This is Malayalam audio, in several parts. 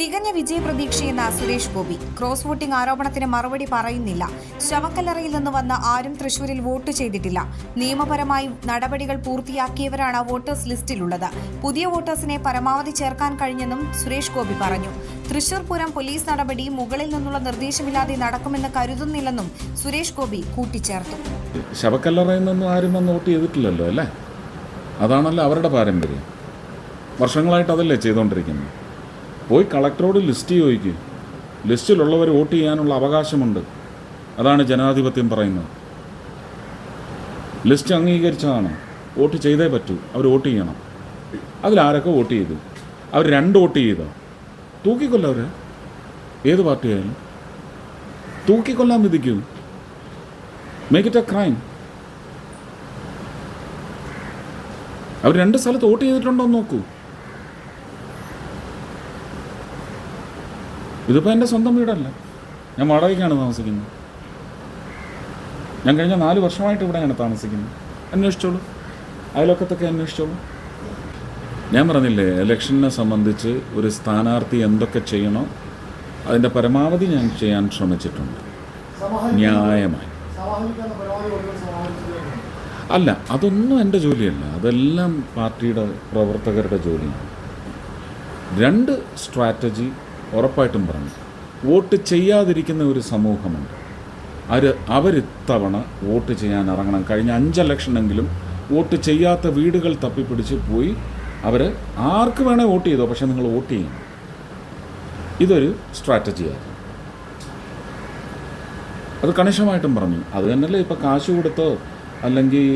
തികഞ്ഞ വിജയപ്രതീക്ഷയെന്ന സുരേഷ് ഗോപി. ക്രോസ് വോട്ടിംഗ് ആരോപണത്തിന് മറുപടി പറയുന്നില്ല. ശവക്കല്ലറയിൽ നിന്ന് വന്ന ആരും തൃശൂരിൽ വോട്ട് ചെയ്തിട്ടില്ല. നിയമപരമായി നടപടികൾ പൂർത്തിയാക്കിയവരാണ് വോട്ടേഴ്സ് ലിസ്റ്റിലുള്ളത്. പുതിയ വോട്ടേഴ്സിനെ പരമാവധി ചേർക്കാൻ കഴിഞ്ഞെന്നും സുരേഷ് ഗോപി പറഞ്ഞു. തൃശൂർ പൂരം പോലീസ് നടപടി മുകളിൽ നിന്നുള്ള നിർദ്ദേശമില്ലാതെ നടക്കുമെന്ന് കരുതുന്നില്ലെന്നും സുരേഷ് ഗോപി കൂട്ടിച്ചേർത്തു. ശവക്കല്ലറയിൽ നിന്നും ആരും വന്ന് വോട്ട് ചെയ്തിട്ടില്ലല്ലോ അല്ലേ? അതാണല്ലോ അവരുടെ പാരമ്പര്യം. വർഷങ്ങളായിട്ട് അതല്ലേ ചെയ്തുകൊണ്ടിരിക്കുന്നത്? പോയി കളക്ടറോട് ലിസ്റ്റ് ചോദിക്കും. ലിസ്റ്റിലുള്ളവർ വോട്ട് ചെയ്യാനുള്ള അവകാശമുണ്ട്. അതാണ് ജനാധിപത്യം പറയുന്നത്. ലിസ്റ്റ് അംഗീകരിച്ചതാണ്. വോട്ട് ചെയ്തേ പറ്റൂ. അവർ വോട്ട് ചെയ്യണം. അതിലാരൊക്കെ വോട്ട് ചെയ്തു? അവർ രണ്ട് വോട്ട് ചെയ്തോ? തൂക്കിക്കൊല്ലവർ ഏത് പാർട്ടിയായാലും. തൂക്കിക്കൊല്ലാൻ വിധിക്കൂ. മേക്ക് ഇറ്റ് എ ക്രൈം അവർ രണ്ട് സ്ഥലത്ത് വോട്ട് ചെയ്തിട്ടുണ്ടോ എന്ന് നോക്കൂ. ഇതിപ്പോൾ എന്റെ സ്വന്തം വീടല്ല. ഞാൻ വാടകയ്ക്കാണ് താമസിക്കുന്നത്. ഞാൻ കഴിഞ്ഞ നാല് വർഷമായിട്ട് ഇവിടെയാണ് താമസിക്കുന്നത്. അന്വേഷിച്ചോളൂ. അയലൊക്കത്തൊക്കെ അന്വേഷിച്ചോളൂ. ഞാൻ പറഞ്ഞില്ലേ ഇലക്ഷനെ സംബന്ധിച്ച് ഒരു സ്ഥാനാർത്ഥി എന്തൊക്കെ ചെയ്യണോ അതിന്റെ പരമാവധി ഞാൻ ചെയ്യാൻ ശ്രമിച്ചിട്ടുണ്ട്. ന്യായമായി. അല്ല അതൊന്നും എന്റെ ജോലിയല്ല. അതെല്ലാം പാർട്ടിയുടെ പ്രവർത്തകരുടെ ജോലിയാണ്. രണ്ട് സ്ട്രാറ്റജി ഉറപ്പായിട്ടും പറഞ്ഞു. വോട്ട് ചെയ്യാതിരിക്കുന്ന ഒരു സമൂഹമുണ്ട്. അവർ അവരിത്തവണ വോട്ട് ചെയ്യാൻ ഇറങ്ങണം. കഴിഞ്ഞ അഞ്ച് ഇലക്ഷനെങ്കിലും വോട്ട് ചെയ്യാത്ത വീടുകൾ തപ്പിപ്പിടിച്ച് പോയി അവർ ആർക്ക് വേണേൽ വോട്ട് ചെയ്തോ പക്ഷേ നിങ്ങൾ വോട്ട് ചെയ്യണം. ഇതൊരു സ്ട്രാറ്റജിയായിരുന്നു. അത് കണിശമായിട്ടും പറഞ്ഞു. അത് തന്നെയല്ലേ ഇപ്പോൾ കാശ് കൊടുത്തോ അല്ലെങ്കിൽ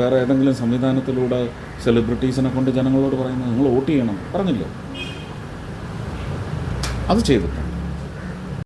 വേറെ ഏതെങ്കിലും സംവിധാനത്തിലൂടെ സെലിബ്രിറ്റീസിനെ കൊണ്ട് ജനങ്ങളോട് പറയുന്നത് നിങ്ങൾ വോട്ട് ചെയ്യണം പറഞ്ഞില്ലേ? അത് ചെയ്തിട്ടുണ്ട്.